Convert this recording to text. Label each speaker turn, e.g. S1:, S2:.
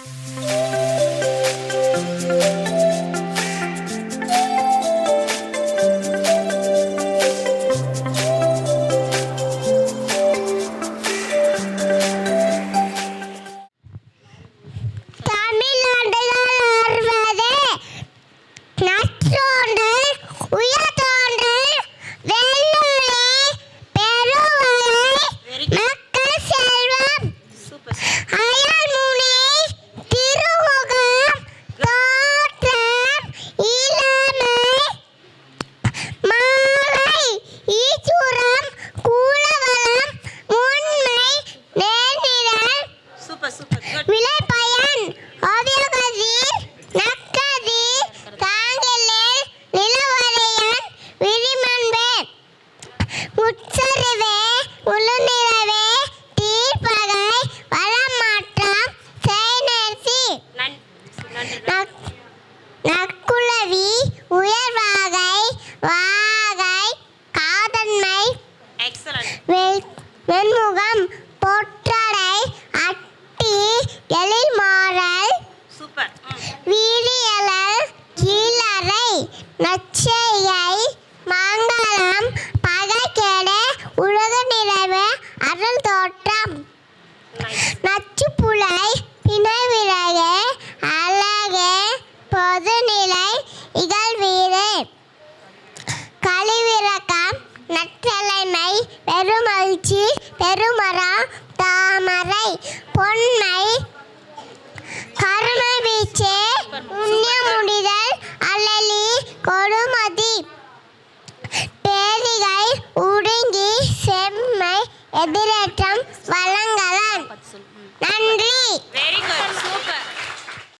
S1: Música உட்சரிவே உளுநிலவே தீர்ப்பகை வளமாற்றம் நக்- நற்குலவி உயர்வாகை வாகை காதன்மை. வெண்முகம் பொற்றடை அட்டி எழில் மாறல். வீரியலல் கீழறை நச்சையை
S2: நைஸ்
S1: நச்சுப்புலை பிணைவிறகு அழக பொதுநிலை இகழ்வீரே. கழிவிறக்கம் நற்றலைமை பெருமகிழ்ச்சி பெருமரம் தாமரை பொன்மை. கருணை வீச்சு புண்ணிய முடிதல் அழலி கொடுமதி. பேரிகை உடுங்கி செம்மை வழங்க நன்றி. வெரி